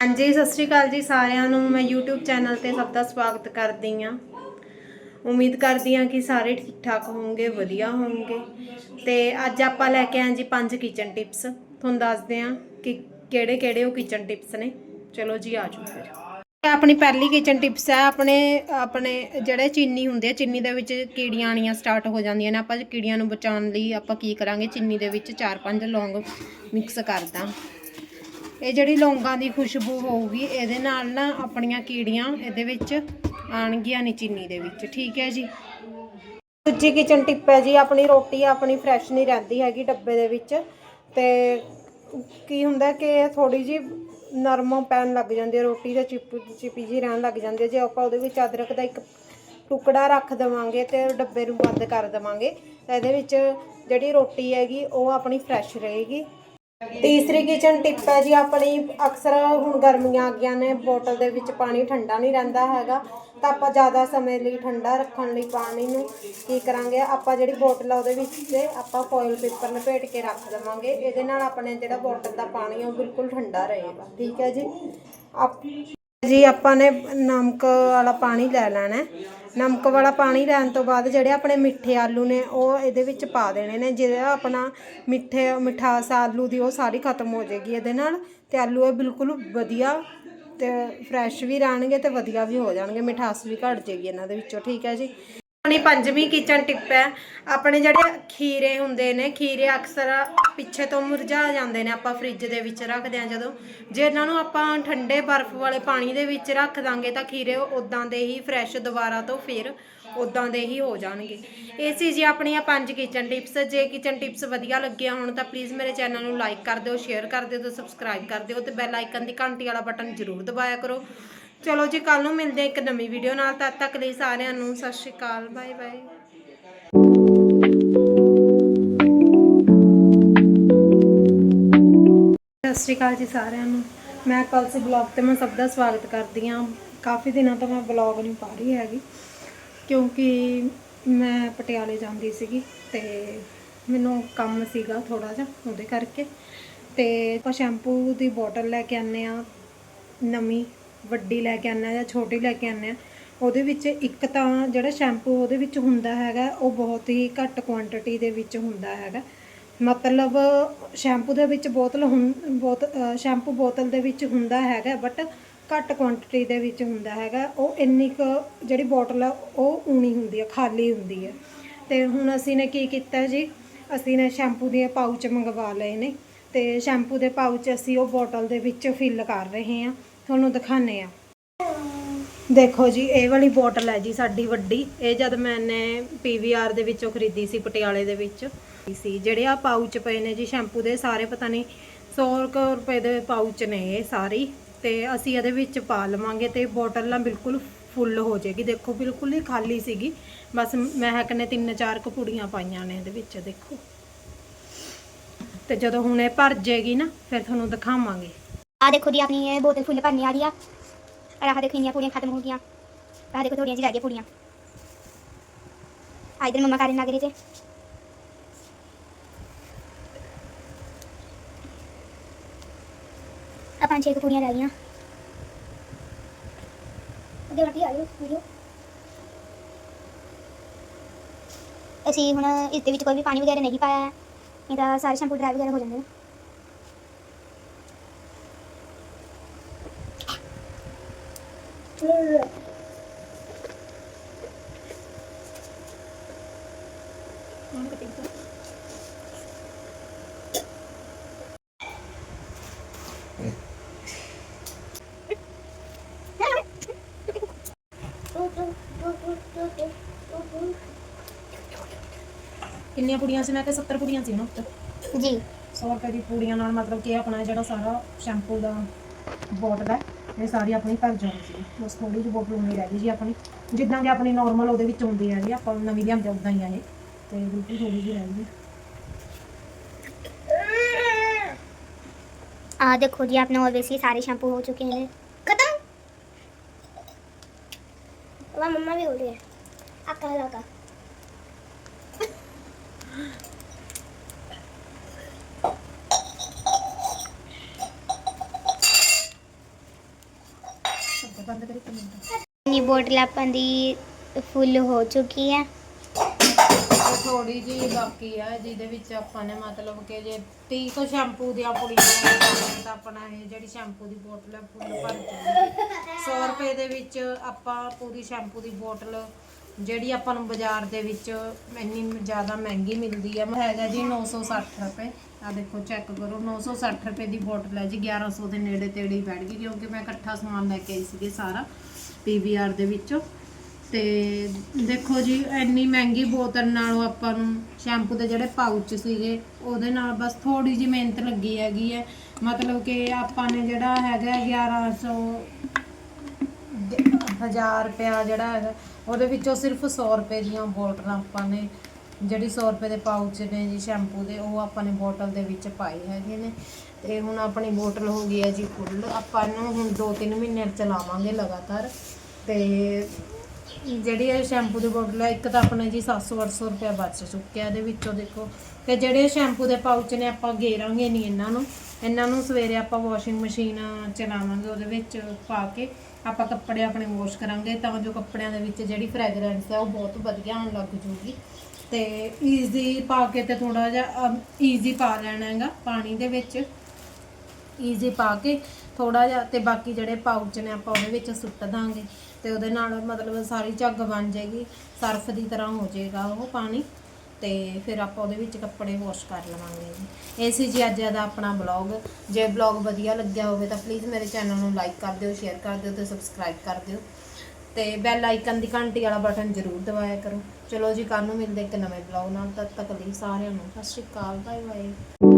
ਹਾਂਜੀ, ਸਤਿ ਸ਼੍ਰੀ ਅਕਾਲ ਜੀ ਸਾਰਿਆਂ ਨੂੰ। ਮੈਂ YouTube ਚੈਨਲ ਤੇ ਸਭ ਦਾ ਸਵਾਗਤ ਕਰਦੀ ਹਾਂ। ਉਮੀਦ ਕਰਦੀ ਹਾਂ ਕਿ ਸਾਰੇ ਠੀਕ ਠਾਕ ਹੋਣਗੇ, ਵਧੀਆ ਹੋਣਗੇ। ਤੇ ਅੱਜ ਆਪਾਂ ਲੈ ਕੇ ਆਏ ਜੀ ਪੰਜ ਕਿਚਨ ਟਿਪਸ ਤੁਹਾਨੂੰ ਦੱਸਦੇ ਹਾਂ ਕਿ ਕਿਹੜੇ ਕਿਹੜੇ ਉਹ ਕਿਚਨ ਟਿਪਸ ਨੇ। ਚਲੋ ਜੀ, ਆ ਜਾਓ ਫਿਰ। ਆਪਣੀ ਪਹਿਲੀ ਕਿਚਨ ਟਿਪਸ ਹੈ। ਆਪਣੇ ਆਪਣੇ ਜਿਹੜੇ ਚੀਨੀ ਹੁੰਦੇ ਆ, ਚੀਨੀ ਦੇ ਵਿੱਚ ਕੀੜੀਆਂ ਆਣੀਆਂ ਸਟਾਰਟ ਹੋ ਜਾਂਦੀਆਂ ਨੇ। ਆਪਾਂ ਕੀੜੀਆਂ ਨੂੰ ਬਚਾਉਣ ਲਈ ਆਪਾਂ ਕੀ ਕਰਾਂਗੇ? ਚੀਨੀ ਦੇ ਵਿੱਚ 4-5 ਲੌਂਗ ਮਿਕਸ ਕਰਦਾ। ਇਹ ਜਿਹੜੀ ਲੌਂਗਾਂ ਦੀ ਖੁਸ਼ਬੂ ਹੋਊਗੀ, ਇਹਦੇ ਨਾਲ ਨਾ ਆਪਣੀਆਂ ਕੀੜੀਆਂ ਇਹਦੇ ਵਿੱਚ ਆਣਗੀਆਂ ਨਹੀਂ ਚੀਨੀ ਦੇ ਵਿੱਚ। ਠੀਕ ਹੈ ਜੀ? ਦੂਜੀ ਕਿਚਨ ਟਿਪ ਹੈ ਜੀ, ਆਪਣੀ ਰੋਟੀ ਆਪਣੀ ਫਰੈਸ਼ ਨਹੀਂ ਰਹਿੰਦੀ ਹੈਗੀ ਡੱਬੇ ਦੇ ਵਿੱਚ। ਤੇ ਕੀ ਹੁੰਦਾ ਕਿ ਥੋੜੀ ਜੀ ਨਰਮ ਪੈਣ ਲੱਗ ਜਾਂਦੀ ਹੈ, ਰੋਟੀ ਤੇ ਚਿਪ, ਚਿਪੀ ਜੀ ਰਹਿਣ ਲੱਗ ਜਾਂਦੀ ਹੈ। ਜੇ ਆਪਾਂ ਉਹਦੇ ਵਿੱਚ ਅਦਰਕ ਦਾ ਇੱਕ ਟੁਕੜਾ ਰੱਖ ਦੇਵਾਂਗੇ ਤੇ ਡੱਬੇ ਨੂੰ ਬੰਦ ਕਰ ਦੇਵਾਂਗੇ, ਤਾਂ ਇਹਦੇ ਵਿੱਚ ਜਿਹੜੀ ਰੋਟੀ ਹੈਗੀ ਉਹ ਆਪਣੀ ਫਰੈਸ਼ ਰਹੇਗੀ। ਤੀਸਰੀ ਕਿਚਨ ਟਿਪ ਹੈ ਜੀ, ਆਪਣੀ ਅਕਸਰ ਹੁਣ ਗਰਮੀਆਂ ਆ ਗਈਆਂ ਨੇ, ਬੋਟਲ ਦੇ ਵਿੱਚ ਪਾਣੀ ਠੰਡਾ ਨਹੀਂ ਰਹਿੰਦਾ ਹੈਗਾ। ਤਾਂ ਆਪਾਂ ਜ਼ਿਆਦਾ ਸਮੇਂ ਲਈ ਠੰਡਾ ਰੱਖਣ ਲਈ ਪਾਣੀ ਨੂੰ ਕੀ ਕਰਾਂਗੇ? ਆਪਾਂ ਜਿਹੜੀ ਬੋਟਲ ਆ ਉਹਦੇ ਵਿੱਚ ਤੇ ਆਪਾਂ ਫੋਇਲ ਪੇਪਰ ਲਪੇਟ ਕੇ ਰੱਖ ਦੇਵਾਂਗੇ, ਇਹਦੇ ਨਾਲ ਆਪਣੇ ਜਿਹੜਾ ਬੋਟਲ ਦਾ ਪਾਣੀ ਆ ਉਹ ਬਿਲਕੁਲ ਠੰਡਾ ਰਹੇਗਾ। ਠੀਕ ਹੈ ਜੀ? ਆਪ ਜੀ, ਆਪਾਂ ਨੇ ਨਮਕ ਵਾਲਾ ਪਾਣੀ ਲੈ ਲੈਣਾ ਨਮਕ ਵਾਲਾ ਪਾਣੀ ਲੈਣ ਤੋਂ ਬਾਅਦ ਜਿਹੜੇ ਆਪਣੇ ਮਿੱਠੇ ਆਲੂ ਨੇ, ਉਹ ਇਹਦੇ ਵਿੱਚ ਪਾ ਦੇਣੇ ਨੇ। ਜਿਹੜਾ ਆਪਣਾ ਮਿੱਠੇ, ਮਿਠਾਸ ਆਲੂ ਦੀ ਉਹ ਸਾਰੀ ਖਤਮ ਹੋ ਜਾਏਗੀ ਇਹਦੇ ਨਾਲ ਤੇ ਆਲੂ ਇਹ ਬਿਲਕੁਲ ਵਧੀਆ ਤੇ ਫਰੈਸ਼ ਵੀ ਰਹਿਣਗੇ ਤੇ ਵਧੀਆ ਵੀ ਹੋ ਜਾਣਗੇ, ਮਿਠਾਸ ਵੀ ਘਟ ਜਾਏਗੀ ਇਹਨਾਂ ਦੇ ਵਿੱਚੋਂ, ਠੀਕ ਹੈ ਜੀ? ਆਪਣੀ ਪੰਜਵੀਂ ਕਿਚਨ ਟਿਪ ਹੈ। ਆਪਣੇ ਜਿਹੜੇ ਖੀਰੇ ਹੁੰਦੇ ਨੇ, ਖੀਰੇ ਅਕਸਰ ਪਿੱਛੇ ਤੋਂ ਮੁਰਝਾ ਜਾਂਦੇ ਨੇ ਆਪਾਂ ਫ੍ਰਿਜ ਦੇ ਵਿੱਚ ਰੱਖਦੇ ਆ ਜਦੋਂ। ਜੇ ਇਹਨਾਂ ਨੂੰ ਆਪਾਂ ਠੰਡੇ ਬਰਫ਼ ਵਾਲੇ ਪਾਣੀ ਦੇ ਵਿੱਚ ਰੱਖ ਦਾਂਗੇ ਤਾਂ ਖੀਰੇ ਉਦਾਂ ਦੇ ਹੀ ਫਰੈਸ਼ ਦੁਬਾਰਾ ਤੋਂ ਫਿਰ ਉਦਾਂ ਦੇ ਹੀ ਹੋ ਜਾਣਗੇ। ਇਹ ਸੀ ਜੀ ਆਪਣੀਆਂ ਪੰਜ ਕਿਚਨ ਟਿਪਸ ਜੇ ਕਿਚਨ ਟਿਪਸ ਵਧੀਆ ਲੱਗੀਆਂ ਹੋਣ ਤਾਂ ਪਲੀਜ਼ ਮੇਰੇ ਚੈਨਲ ਨੂੰ ਲਾਈਕ ਕਰ ਦਿਓ ਸ਼ੇਅਰ ਕਰ ਦਿਓ ਤੇ ਸਬਸਕ੍ਰਾਈਬ ਕਰ ਦਿਓ ਤੇ ਬੈਲ ਆਈਕਨ ਦੀ ਘੰਟੀ ਵਾਲਾ ਬਟਨ ਜ਼ਰੂਰ ਦਬਾਇਆ ਕਰੋ। ਚਲੋ ਜੀ ਕੱਲ ਨੂੰ ਮਿਲਦੇ ਹਾਂ ਇੱਕ ਨਵੀਂ ਵੀਡੀਓ ਨਾਲ। ਤਦ ਤੱਕ ਲਈ ਸਾਰਿਆਂ ਨੂੰ ਸਤਿ ਸ਼੍ਰੀ ਅਕਾਲ। Bye bye. ਸਤਿ ਸ਼੍ਰੀ ਅਕਾਲ ਜੀ ਸਾਰਿਆਂ ਨੂੰ। ਮੈਂ ਕਲਸ ਬਲੌਗ ਤੇ ਮੈਂ ਸਭ ਦਾ ਸਵਾਗਤ ਕਰਦੀ ਹਾਂ। ਕਾਫੀ ਦਿਨਾਂ ਤੋਂ ਮੈਂ ਬਲੌਗ ਨਹੀਂ ਪਾ ਰਹੀ ਹੈਗੀ, ਕਿਉਂਕਿ ਮੈਂ ਪਟਿਆਲੇ ਜਾਂਦੀ ਸੀਗੀ ਤੇ ਮੈਨੂੰ ਕੰਮ ਸੀਗਾ ਥੋੜਾ ਜਿਹਾ ਉਹਦੇ ਕਰਕੇ। ਤੇ ਆਪਾਂ ਸ਼ੈਂਪੂ ਦੀ ਬੋਟਲ ਲੈ ਕੇ ਆਨੇ ਆ ਨਵੀਂ। ਵੱਡੀ ਲੈ ਕੇ ਆਨੇ ਆ ਜਾਂ ਛੋਟੀ ਲੈ ਕੇ ਆਉਂਦੇ ਆ ਉਹਦੇ ਵਿੱਚ ਇੱਕ ਤਾਂ ਜਿਹੜਾ ਸ਼ੈਂਪੂ ਉਹਦੇ ਵਿੱਚ ਹੁੰਦਾ ਹੈਗਾ, ਉਹ ਬਹੁਤ ਹੀ ਘੱਟ ਕੁਆਂਟੀਟੀ ਦੇ ਵਿੱਚ ਹੁੰਦਾ ਹੈਗਾ। ਮਤਲਬ ਸ਼ੈਂਪੂ ਦੇ ਵਿੱਚ ਬੋਤਲ ਹੁੰ, ਬੋਤ ਸ਼ੈਂਪੂ ਬੋਤਲ ਦੇ ਵਿੱਚ ਹੁੰਦਾ ਹੈਗਾ ਬਟ ਘੱਟ ਕੁਆਂਟੀਟੀ ਦੇ ਵਿੱਚ ਹੁੰਦਾ ਹੈਗਾ। ਉਹ ਇੰਨੀ ਕੁ ਜਿਹੜੀ ਬੋਟਲ ਆ, ਉਹ ਊਣੀ ਹੁੰਦੀ ਹੈ ਖਾਲੀ ਹੁੰਦੀ ਹੈ ਤੇ ਹੁਣ ਅਸੀਂ ਨੇ ਕੀ ਕੀਤਾ ਜੀ? ਅਸੀਂ ਨੇ ਸ਼ੈਂਪੂ ਦੇ ਪਾਊਚ ਮੰਗਵਾ ਲਏ ਨੇ। ਤੇ ਸ਼ੈਂਪੂ ਦੇ ਪਾਊਚ ਅਸੀਂ ਉਹ ਬੋਟਲ ਦੇ ਵਿੱਚ ਫਿਲ ਕਰ ਰਹੇ ਹਾਂ। ਤੁਹਾਨੂੰ ਦਿਖਾਣੇ ਆ ਦੇਖੋ ਜੀ, ਇਹ ਵਾਲੀ ਬੋਟਲ ਹੈ ਜੀ ਸਾਡੀ ਵੱਡੀ। ਇਹ ਜਦ ਮੈਨੇ ਪੀਵੀਆਰ ਦੇ ਵਿੱਚੋਂ ਖਰੀਦੀ ਸੀ, ਪਟਿਆਲੇ ਦੇ ਵਿੱਚ। ਸੀ, ਜਿਹੜੇ ਆ ਪਾਊਚ ਪਏ ਨੇ ਜੀ ਸ਼ੈਂਪੂ ਦੇ ਸਾਰੇ ਪਤਾ ਨਹੀਂ 100 ਕੁ ਰੁਪਏ ਦੇ ਪਾਊਚ ਨੇ ਇਹ ਸਾਰੇ। ਤੇ ਅਸੀਂ ਇਹਦੇ ਵਿੱਚ ਪਾ ਲਵਾਂਗੇ ਤੇ ਬੋਟਲ ਨਾ ਬਿਲਕੁਲ ਫੁੱਲ ਹੋ ਜਾਏਗੀ। ਦੇਖੋ, ਬਿਲਕੁਲ ਹੀ ਖਾਲੀ ਸੀਗੀ। ਬਸ ਮਹਿਕ ਨੇ ਤਿੰਨ ਚਾਰ ਕਪੂੜੀਆਂ ਪਾਈਆਂ ਨੇ ਇਹਦੇ ਵਿੱਚ, ਦੇਖੋ। ਤੇ ਜਦੋਂ ਹੁਣ ਇਹ ਭਰ ਜਾਏਗੀ ਨਾ, ਫਿਰ ਤੁਹਾਨੂੰ ਦਿਖਾਵਾਂਗੇ। ਆ ਦੇਖੋ ਜੀ ਆਪਣੀ ਇਹ ਬੋਤਲ ਫੁੱਲ ਭਰਨੀ ਆ ਰਹੀ ਆ ਔਰ ਆਹ ਦੇਖੋ ਇੰਨੀਆਂ ਪੂੜੀਆਂ ਖਤਮ ਹੋ ਗਈਆਂ ਆਹ ਦੇਖੋ ਥੋੜੀਆਂ ਜਿਹੀ ਰਹਿ ਗਈਆਂ ਪੂੜੀਆਂ ਆ ਇਧਰ ਮੰਮਾ ਕਰਨ ਲੱਗ ਰਹੇ ਜੇ ਆ ਪੰਜ ਛੇ ਕੁ ਪੂੜੀਆਂ ਰਹਿ ਗਈਆਂ ਅੱਗੇ ਵੱਟੀ ਆ ਜਾਓ ਵੀਡੀਓ ਅਸੀਂ ਹੁਣ ਇਸ ਦੇ ਵਿੱਚ ਕੋਈ ਵੀ ਪਾਣੀ ਵਗੈਰਾ ਨਹੀਂ ਪਾਇਆ ਹੈ ਨਹੀਂ ਤਾਂ ਸਾਰੇ ਸ਼ੈਂਪੂ ਡਰਾਈ ਵਗੈਰਾ ਹੋ ਜਾਂਦੇ ਨੇ ਕਿੰਨੀਆਂ ਕੁੜੀਆਂ ਸੀ? ਮੈਂ ਕਿ 70 ਕੁੜੀਆਂ ਸੀ ਨਾ ਉੱਤੇ ਜੀ। 100 ਰੁਪਏ ਦੀ ਪੂੜੀਆਂ ਨਾਲ ਮਤਲਬ ਕਿ ਆਪਣਾ ਜਿਹੜਾ ਸਾਰਾ ਸ਼ੈਂਪੂ ਦਾ ਬੋਟਲ ਹੈ। ਇਹ ਸਾਰੀ ਆਪਣੀ ਭਰ ਜਾਣੀ ਸੀ ਬਸ ਥੋੜੀ ਜਿਹੀ ਬੋਟਲ ਉਨੀ ਰਹਿ ਗਈ ਜੀ ਆਪਣੀ ਜਿੱਦਾਂ ਕਿ ਆਪਣੀ ਨਾਰਮਲ ਉਹਦੇ ਵਿੱਚ ਹੁੰਦੀ ਹੈ ਜੀ ਆਪਾਂ ਨਵੀਂ ਲਿਆਂਦੇ ਉਦਾਂ ਹੀ ਆ ਇਹ ਤੇ ਬਿਲਕੁਲ ਥੋੜੀ ਜਿਹੀ ਰਹਿ ਗਈ आ देखो जी आपने ऑलवेज ही सारे शैम्पू हो चुके हैं खत्म वह मम्मा भी हो रही है आपका लगा ਨੀ ਬੋਟਲ ਆਪਾਂ ਦੀ ਫੁੱਲ ਹੋ ਚੁੱਕੀ ਹੈ ਥੋੜੀ ਜੀ ਬਾਕੀ ਆ ਜਿਹਦੇ ਵਿੱਚ ਆਪਾਂ ਨੇ ਮਤਲਬ ਕਿ ਜੇ 30 ਕੁ ਸ਼ੈਂਪੂ ਦੀਆਂ ਪੁੜੀਆਂ ਤਾਂ ਆਪਣਾ ਇਹ ਜਿਹੜੀ ਸ਼ੈਂਪੂ ਦੀ ਬੋਤਲ ਹੈ ਫੁੱਲ ਭਰ ਜਾਊਗੀ 100 ਰੁਪਏ ਦੇ ਵਿੱਚ ਆਪਾਂ ਪੂਰੀ ਸ਼ੈਂਪੂ ਦੀ ਬੋਤਲ ਜਿਹੜੀ ਆਪਾਂ ਨੂੰ ਬਾਜ਼ਾਰ ਦੇ ਵਿੱਚ ਇੰਨੀ ਜ਼ਿਆਦਾ ਮਹਿੰਗੀ ਮਿਲਦੀ ਹੈ ਹੈਗਾ ਜੀ 960 ਰੁਪਏ। ਆ ਦੇਖੋ ਚੈੱਕ ਕਰੋ 960 ਰੁਪਏ ਦੀ ਬੋਤਲ ਹੈ ਜੀ 1100 ਦੇ ਨੇੜੇ ਤੇੜੇ ਬੈਠ ਗਈ, ਕਿਉਂਕਿ ਮੈਂ ਇਕੱਠਾ ਸਮਾਨ ਲੈ ਕੇ ਆਈ ਸੀਗੀ ਸਾਰਾ ਪੀਵੀਆਰ ਦੇ ਵਿੱਚੋਂ। ਤੇ ਦੇਖੋ ਜੀ, ਇੰਨੀ ਮਹਿੰਗੀ ਬੋਤਲ ਨਾਲੋਂ ਆਪਾਂ ਨੂੰ ਸ਼ੈਂਪੂ ਦੇ ਜਿਹੜੇ ਪਾਊਚ ਸੀਗੇ, ਉਹਦੇ ਨਾਲ ਬਸ ਥੋੜੀ ਜਿਹੀ ਮਿਹਨਤ ਲੱਗੀ ਹੈਗੀ ਹੈ। ਮਤਲਬ ਕਿ ਆਪਾਂ ਨੇ ਜਿਹੜਾ ਹੈਗਾ 1100 1000 ਰੁਪਿਆ ਜਿਹੜਾ ਹੈਗਾ, ਉਹਦੇ ਵਿੱਚੋਂ ਸਿਰਫ 100 ਰੁਪਏ ਦੀਆਂ ਬੋਟਲਾਂ ਆਪਾਂ ਨੇ, ਜਿਹੜੀ 100 ਰੁਪਏ ਦੇ ਪਾਊਚ ਨੇ ਜੀ, ਸ਼ੈਂਪੂ ਦੇ, ਉਹ ਆਪਾਂ ਨੇ ਬੋਟਲ ਦੇ ਵਿੱਚ ਪਾਈ ਹੈਗੇ ਨੇ। ਤੇ ਹੁਣ ਆਪਣੀ ਬੋਟਲ ਹੋ ਗਈ ਹੈ ਜੀ ਫੁੱਲ। ਆਪਾਂ ਇਹਨੂੰ ਹੁਣ 2-3 ਮਹੀਨੇ ਚਲਾਵਾਂਗੇ ਲਗਾਤਾਰ। ਤੇ ਜਿਹੜੀ ਇਹ ਸ਼ੈਂਪੂ ਦੀ ਬੋਟਲ ਹੈ ਇੱਕ ਤਾਂ ਆਪਣੇ ਜੀ 700-800 ਰੁਪਏ ਬਚ ਚੁੱਕਿਆ ਇਹਦੇ ਵਿੱਚੋਂ ਦੇਖੋ। ਤੇ ਜਿਹੜੇ ਸ਼ੈਂਪੂ ਦੇ ਪਾਊਚ ਨੇ, ਆਪਾਂ ਗੇਰਾਂਗੇ ਨਹੀਂ ਇਹਨਾਂ ਨੂੰ। ਇਹਨਾਂ ਨੂੰ ਸਵੇਰੇ ਆਪਾਂ ਵਾਸ਼ਿੰਗ ਮਸ਼ੀਨ ਚਲਾਵਾਂਗੇ ਉਹਦੇ ਵਿੱਚ ਪਾ ਕੇ। ਆਪਾਂ ਕੱਪੜੇ ਆਪਣੇ ਵਾਸ਼ ਕਰਾਂਗੇ ਤਾਂ ਜੋ ਕੱਪੜਿਆਂ ਦੇ ਵਿੱਚ ਜਿਹੜੀ ਫ੍ਰੈਗਰੈਂਸ ਹੈ ਉਹ ਬਹੁਤ ਵਧੀਆ ਆਉਣ ਲੱਗ ਜੂਗੀ। ਤੇ ਈਜ਼ੀ ਪਾ ਕੇ ਤੇ ਥੋੜਾ ਜਿਹਾ ਈਜ਼ੀ ਪਾ ਲੈਣਾ ਹੈਗਾ ਪਾਣੀ ਦੇ ਵਿੱਚ। ਈਜ਼ੀ ਪਾ ਕੇ ਥੋੜਾ ਜਿਹਾ ਤੇ ਬਾਕੀ ਜਿਹੜੇ ਪਾਊਚ ਨੇ ਆਪਾਂ ਉਹਦੇ ਵਿੱਚ ਸੁੱਟ ਦਾਂਗੇ। ਤੇ ਉਹਦੇ ਨਾਲ ਮਤਲਬ ਸਾਰੀ ਝੱਗ ਬਣ ਜਾਏਗੀ, ਸਰਫ ਦੀ ਤਰ੍ਹਾਂ ਹੋ ਜਾਏਗਾ ਉਹ ਪਾਣੀ, ਤੇ ਫਿਰ ਆਪਾਂ ਉਹਦੇ ਵਿੱਚ ਕੱਪੜੇ ਵਾਸ਼ ਕਰ ਲਵਾਂਗੇ ਜੀ। ਇਹ ਸੀ ਜੀ ਅੱਜ ਦਾ ਆਪਣਾ ਬਲੌਗ ਜੇ ਬਲੌਗ ਵਧੀਆ ਲੱਗਿਆ ਹੋਵੇ ਤਾਂ ਪਲੀਜ਼ ਮੇਰੇ ਚੈਨਲ ਨੂੰ ਲਾਈਕ ਕਰ ਦਿਓ ਸ਼ੇਅਰ ਕਰ ਦਿਓ ਤੇ ਸਬਸਕ੍ਰਾਈਬ ਕਰ ਦਿਓ। ਤੇ ਬੈਲ ਆਈਕਨ ਦੀ ਘੰਟੀ ਵਾਲਾ ਬਟਨ ਜ਼ਰੂਰ ਦਬਾਇਆ ਕਰੋ। ਚਲੋ ਜੀ ਕੱਲ ਨੂੰ ਮਿਲਦੇ ਇੱਕ ਨਵੇਂ ਬਲੌਗ ਨਾਲ, ਤਦ ਤੱਕ ਲਈ ਸਾਰਿਆਂ ਨੂੰ। ਸਤਿ ਸ਼੍ਰੀ ਅਕਾਲ ਬਾਏ ਬਾਏ